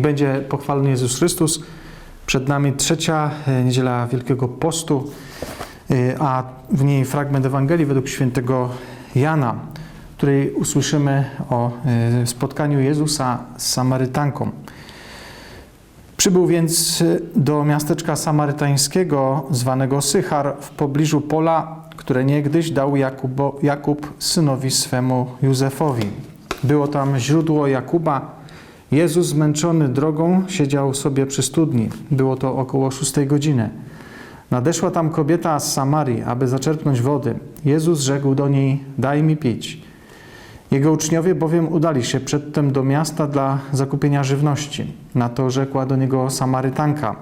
Niech będzie pochwalony Jezus Chrystus. Przed nami trzecia e, niedziela Wielkiego Postu, e, a w niej fragment Ewangelii według świętego Jana, w której usłyszymy o e, spotkaniu Jezusa z Samarytanką. Przybył więc do miasteczka samarytańskiego zwanego Sychar w pobliżu pola, które niegdyś dał Jakubo, Jakub synowi swemu Józefowi. Było tam źródło Jakuba. Jezus zmęczony drogą siedział sobie przy studni. Było to około szóstej godziny. Nadeszła tam kobieta z Samarii, aby zaczerpnąć wody. Jezus rzekł do niej: Daj mi pić. Jego uczniowie bowiem udali się przedtem do miasta dla zakupienia żywności. Na to rzekła do niego Samarytanka: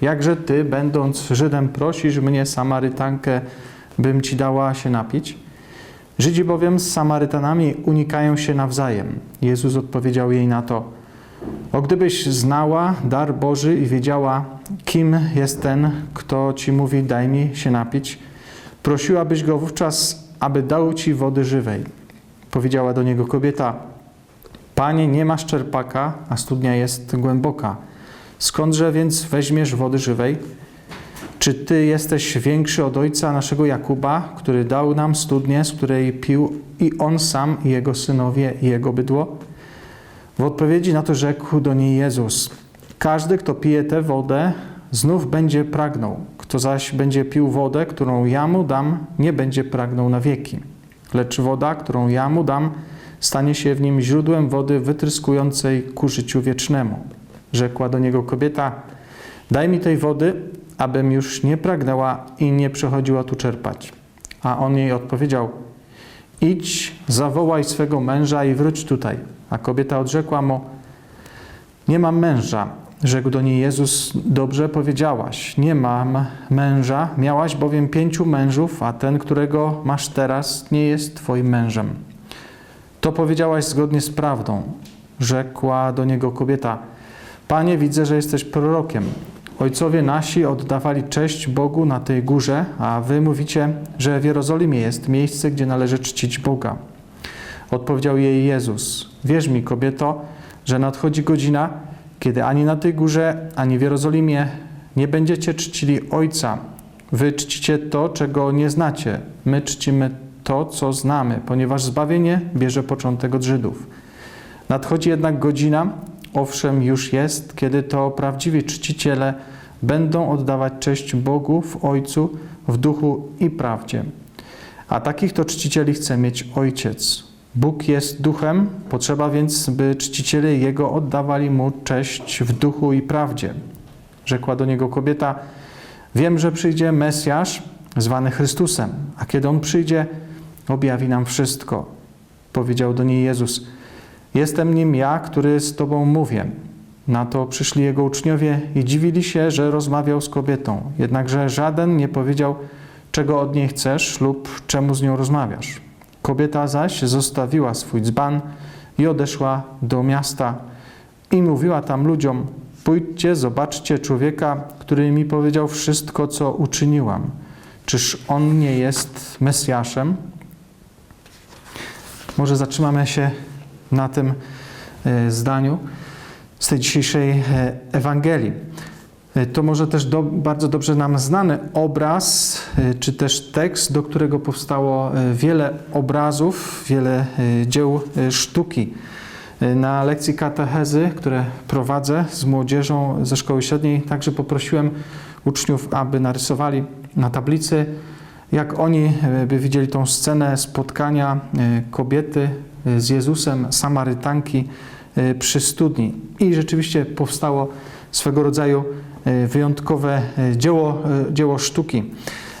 Jakże ty, będąc Żydem, prosisz mnie, Samarytankę, bym ci dała się napić? Żydzi bowiem z Samarytanami unikają się nawzajem. Jezus odpowiedział jej na to: O gdybyś znała dar Boży i wiedziała, kim jest ten, kto ci mówi: Daj mi się napić, prosiłabyś go wówczas, aby dał ci wody żywej. Powiedziała do niego kobieta: Panie, nie masz czerpaka, a studnia jest głęboka. Skądże więc weźmiesz wody żywej? Czy ty jesteś większy od ojca naszego Jakuba, który dał nam studnię, z której pił i on sam, i jego synowie, i jego bydło? W odpowiedzi na to rzekł do niej Jezus: Każdy, kto pije tę wodę, znów będzie pragnął. Kto zaś będzie pił wodę, którą ja mu dam, nie będzie pragnął na wieki. Lecz woda, którą ja mu dam, stanie się w nim źródłem wody wytryskującej ku życiu wiecznemu. Rzekła do niego kobieta: Daj mi tej wody, abym już nie pragnęła i nie przychodziła tu czerpać. A on jej odpowiedział: Idź, zawołaj swego męża i wróć tutaj. A kobieta odrzekła mu: Nie mam męża. Rzekł do niej Jezus: Dobrze powiedziałaś, nie mam męża, miałaś bowiem pięciu mężów, a ten, którego masz teraz, nie jest twoim mężem. To powiedziałaś zgodnie z prawdą. Rzekła do niego kobieta: Panie, widzę, że jesteś prorokiem. Ojcowie nasi oddawali cześć Bogu na tej górze, a wy mówicie, że w Jerozolimie jest miejsce, gdzie należy czcić Boga. Odpowiedział jej Jezus: Wierz mi, kobieto, że nadchodzi godzina, kiedy ani na tej górze, ani w Jerozolimie nie będziecie czcili Ojca. Wy czcicie to, czego nie znacie. My czcimy to, co znamy, ponieważ zbawienie bierze początek od Żydów. Nadchodzi jednak godzina, owszem już jest, kiedy to prawdziwi czciciele będą oddawać cześć Bogu w Ojcu, w duchu i prawdzie. A takich to czcicieli chce mieć Ojciec. Bóg jest duchem, potrzeba więc, by czciciele Jego oddawali Mu cześć w duchu i prawdzie. Rzekła do niego kobieta, wiem, że przyjdzie Mesjasz, zwany Chrystusem, a kiedy On przyjdzie, objawi nam wszystko. Powiedział do niej Jezus, jestem nim ja, który z Tobą mówię. Na to przyszli Jego uczniowie i dziwili się, że rozmawiał z kobietą. Jednakże żaden nie powiedział, czego od niej chcesz lub czemu z nią rozmawiasz. Kobieta zaś zostawiła swój dzban i odeszła do miasta i mówiła tam ludziom: Pójdźcie, zobaczcie człowieka, który mi powiedział wszystko, co uczyniłam. Czyż on nie jest Mesjaszem? Może zatrzymamy się na tym e, zdaniu z tej dzisiejszej e, Ewangelii. E, to może też do, bardzo dobrze nam znany obraz, czy też tekst, do którego powstało wiele obrazów, wiele dzieł sztuki. Na lekcji katechezy, które prowadzę z młodzieżą ze szkoły średniej, także poprosiłem uczniów, aby narysowali na tablicy, jak oni by widzieli tą scenę spotkania kobiety z Jezusem, Samarytanki przy studni. I rzeczywiście powstało swego rodzaju wyjątkowe dzieło, dzieło sztuki.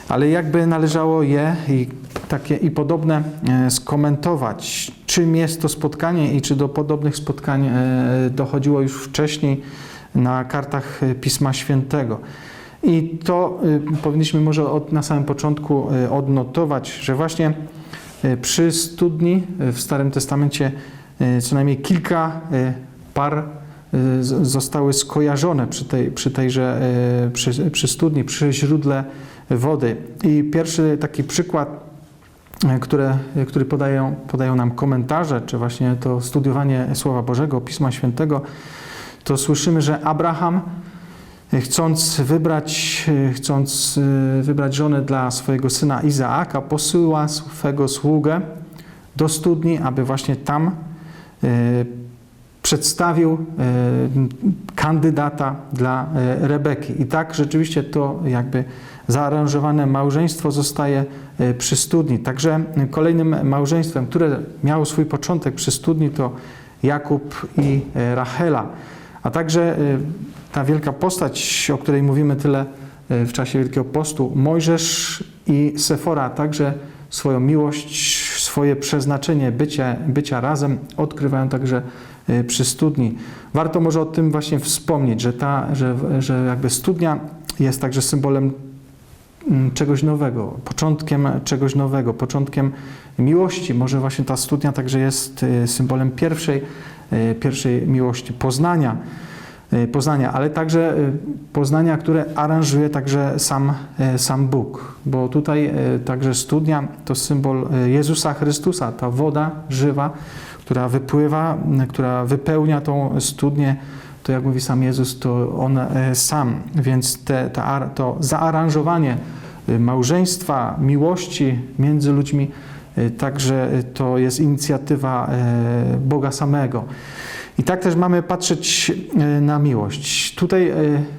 Ale jakby należało je i takie i podobne skomentować, czym jest to spotkanie i czy do podobnych spotkań dochodziło już wcześniej na kartach Pisma Świętego. I to powinniśmy może od, na samym początku odnotować, że właśnie przy studni w Starym Testamencie co najmniej kilka par zostały skojarzone przy, tej, przy tejże przy, przy studni, przy źródle wody. I pierwszy taki przykład, które, który podają, podają nam komentarze, czy właśnie to studiowanie Słowa Bożego, Pisma Świętego, to słyszymy, że Abraham chcąc wybrać, chcąc wybrać żonę dla swojego syna Izaaka, posyła swego sługę do studni, aby właśnie tam przedstawił kandydata dla Rebeki. I tak rzeczywiście to jakby zaaranżowane małżeństwo zostaje przy studni. Także kolejnym małżeństwem, które miało swój początek przy studni, to Jakub i Rachela. A także ta wielka postać, o której mówimy tyle w czasie Wielkiego Postu, Mojżesz i Sefora także swoją miłość, swoje przeznaczenie bycia, bycia razem odkrywają także przy studni. Warto może o tym właśnie wspomnieć, że, ta, że, że jakby studnia jest także symbolem czegoś nowego, początkiem czegoś nowego, początkiem miłości. Może właśnie ta studnia także jest symbolem pierwszej, pierwszej miłości, poznania. Poznania, ale także poznania, które aranżuje także sam, sam Bóg, bo tutaj także studnia to symbol Jezusa Chrystusa, ta woda żywa, która wypływa, która wypełnia tą studnię, to jak mówi sam Jezus, to On sam, więc te, ta, to zaaranżowanie małżeństwa, miłości między ludźmi, także to jest inicjatywa Boga samego. I tak też mamy patrzeć na miłość. Tutaj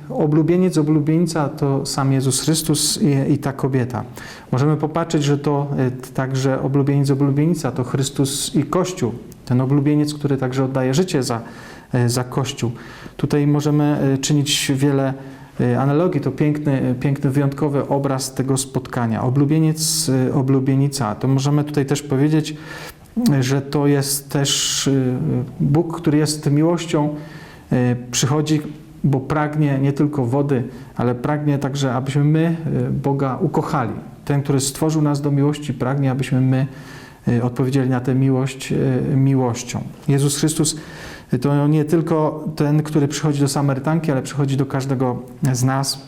oblubieniec, oblubienica to sam Jezus Chrystus i, i, ta kobieta. Możemy popatrzeć, że to także oblubieniec, oblubienica to Chrystus i Kościół. Ten oblubieniec, który także oddaje życie za, za Kościół. Tutaj możemy czynić wiele analogii. To piękny, piękny, wyjątkowy obraz tego spotkania. Oblubieniec, oblubienica. To możemy tutaj też powiedzieć, że to jest też Bóg, który jest miłością, przychodzi, bo pragnie nie tylko wody, ale pragnie także, abyśmy my Boga ukochali. Ten, który stworzył nas do miłości, pragnie, abyśmy my odpowiedzieli na tę miłość miłością. Jezus Chrystus to nie tylko ten, który przychodzi do Samarytanki, ale przychodzi do każdego z nas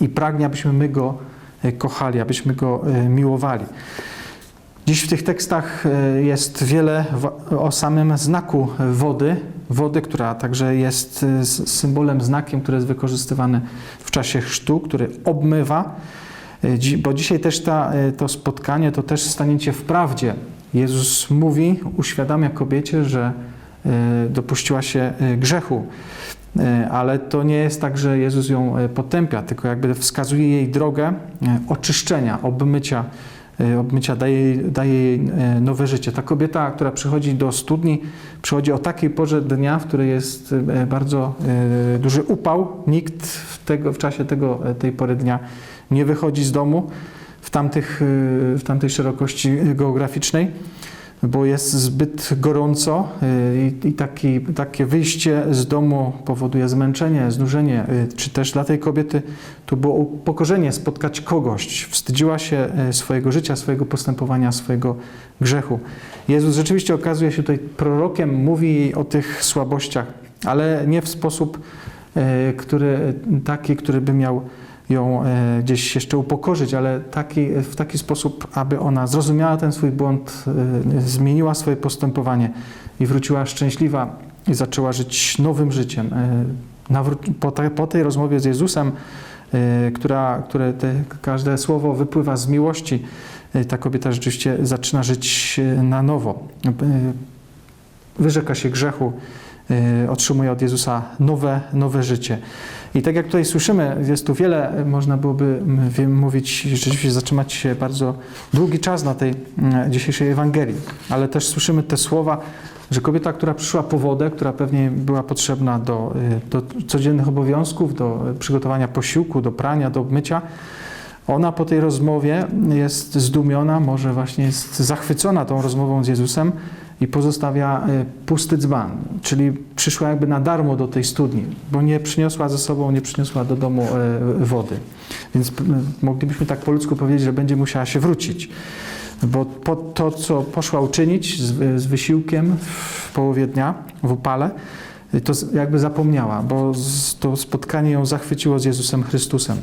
i pragnie, abyśmy my Go kochali, abyśmy Go miłowali. Dziś w tych tekstach jest wiele o samym znaku wody, wody, która także jest symbolem, znakiem, który jest wykorzystywany w czasie chrztu, który obmywa, bo dzisiaj też ta, to spotkanie to też staniecie w prawdzie. Jezus mówi, uświadamia kobiecie, że dopuściła się grzechu. Ale to nie jest tak, że Jezus ją potępia, tylko jakby wskazuje jej drogę oczyszczenia, obmycia obmycia, daje, daje jej nowe życie. Ta kobieta, która przychodzi do studni, przychodzi o takiej porze dnia, w której jest bardzo duży upał. Nikt w, tego, w czasie tego, tej pory dnia nie wychodzi z domu w, tamtych, w tamtej szerokości geograficznej, bo jest zbyt gorąco i, i taki, takie wyjście z domu powoduje zmęczenie, znużenie, czy też dla tej kobiety to było upokorzenie spotkać kogoś. Wstydziła się swojego życia, swojego postępowania, swojego grzechu. Jezus rzeczywiście okazuje się tutaj prorokiem, mówi o tych słabościach, ale nie w sposób który, taki, który by miał ją gdzieś jeszcze upokorzyć, ale taki, w taki sposób, aby ona zrozumiała ten swój błąd, zmieniła swoje postępowanie i wróciła szczęśliwa i zaczęła żyć nowym życiem. Po, te, po tej rozmowie z Jezusem, która, które te, każde słowo wypływa z miłości, ta kobieta rzeczywiście zaczyna żyć na nowo. Wyrzeka się grzechu, otrzymuje od Jezusa nowe, nowe życie. I tak jak tutaj słyszymy, jest tu wiele, można byłoby mówić, rzeczywiście zatrzymać się bardzo długi czas na tej dzisiejszej Ewangelii, ale też słyszymy te słowa, że kobieta, która przyszła po wodę, która pewnie była potrzebna do, do codziennych obowiązków, do przygotowania posiłku, do prania, do obmycia, ona po tej rozmowie jest zdumiona, może właśnie jest zachwycona tą rozmową z Jezusem i pozostawia pusty dzban, czyli przyszła jakby na darmo do tej studni, bo nie przyniosła ze sobą, nie przyniosła do domu wody. Więc moglibyśmy tak po ludzku powiedzieć, że będzie musiała się wrócić, bo po to, co poszła uczynić z, z wysiłkiem w połowie dnia, w upale, to jakby zapomniała, bo to spotkanie ją zachwyciło z Jezusem Chrystusem.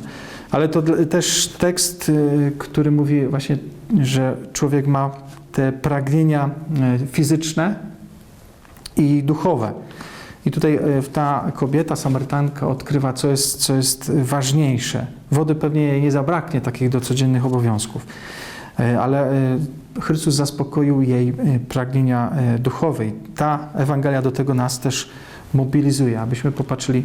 Ale to też tekst, który mówi właśnie, że człowiek ma te pragnienia fizyczne i duchowe. I tutaj e, ta kobieta, Samarytanka odkrywa, co jest, co jest ważniejsze. Wody pewnie nie zabraknie takich do codziennych obowiązków, E, ale e, Chrystus zaspokoił jej e, pragnienia e, duchowej. Ta Ewangelia do tego nas też mobilizuje, abyśmy popatrzyli e,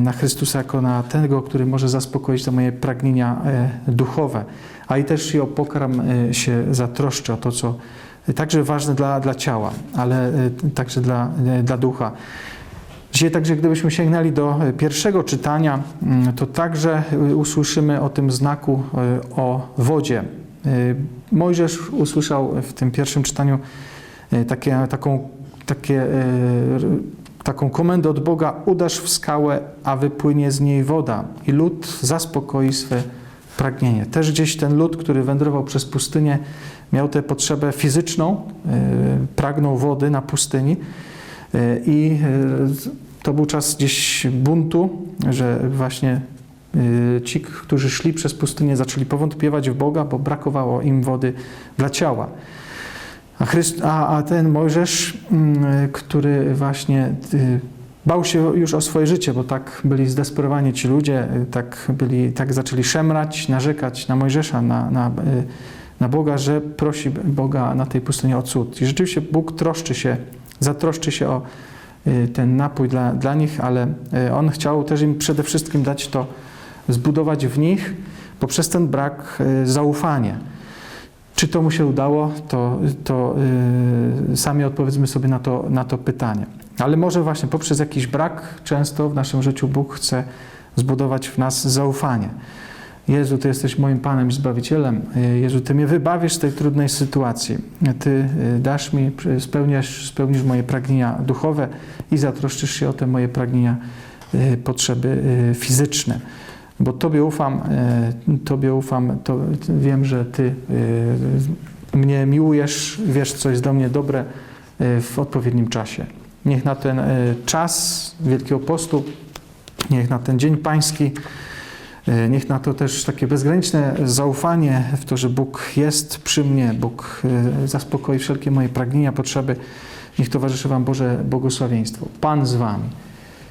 na Chrystusa jako na tego, który może zaspokoić te moje pragnienia e, duchowe. A i też i o pokarm e, się zatroszczę, o to, co także ważne dla, dla ciała, ale e, także dla, e, dla ducha. Dzisiaj także, gdybyśmy sięgnęli do e, pierwszego czytania, mm, to także e, usłyszymy o tym znaku e, o wodzie. E, Mojżesz usłyszał w tym pierwszym czytaniu e, takie, taką, takie, e, taką komendę od Boga: Udasz w skałę, a wypłynie z niej woda, i lud zaspokoi swe pragnienie. Też gdzieś ten lud, który wędrował przez pustynię, miał tę potrzebę fizyczną, e, pragnął wody na pustyni. E, I e, to był czas gdzieś buntu, że właśnie ci, którzy szli przez pustynię, zaczęli powątpiewać w Boga, bo brakowało im wody dla ciała. A, Chryst, a, a ten Mojżesz, mm, który właśnie y, bał się już o swoje życie, bo tak byli zdesperowani ci ludzie, y, tak, byli, tak zaczęli szemrać, narzekać na Mojżesza, na, na, y, na Boga, że prosi Boga na tej pustyni o cud. I rzeczywiście Bóg troszczy się, zatroszczy się o ten napój dla, dla nich, ale On chciał też im przede wszystkim dać to, zbudować w nich poprzez ten brak zaufania. Czy to mu się udało, to, to y, sami odpowiedzmy sobie na to, na to pytanie. Ale może właśnie poprzez jakiś brak często w naszym życiu Bóg chce zbudować w nas zaufanie. Jezu, Ty jesteś moim Panem i Zbawicielem. Jezu, Ty mnie wybawisz z tej trudnej sytuacji. Ty y, dasz mi, spełniasz, spełnisz moje pragnienia duchowe i zatroszczysz się o te moje pragnienia, y, potrzeby y, fizyczne bo Tobie ufam, e, Tobie ufam, to wiem, że Ty e, mnie miłujesz, wiesz, co jest do mnie dobre e, w odpowiednim czasie. Niech na ten czas Wielkiego Postu, niech na ten Dzień Pański, niech na to też takie bezgraniczne zaufanie w to, że Bóg jest przy mnie, Bóg zaspokoi wszelkie moje pragnienia, potrzeby, niech towarzyszy Wam Boże błogosławieństwo. Pan z Wami.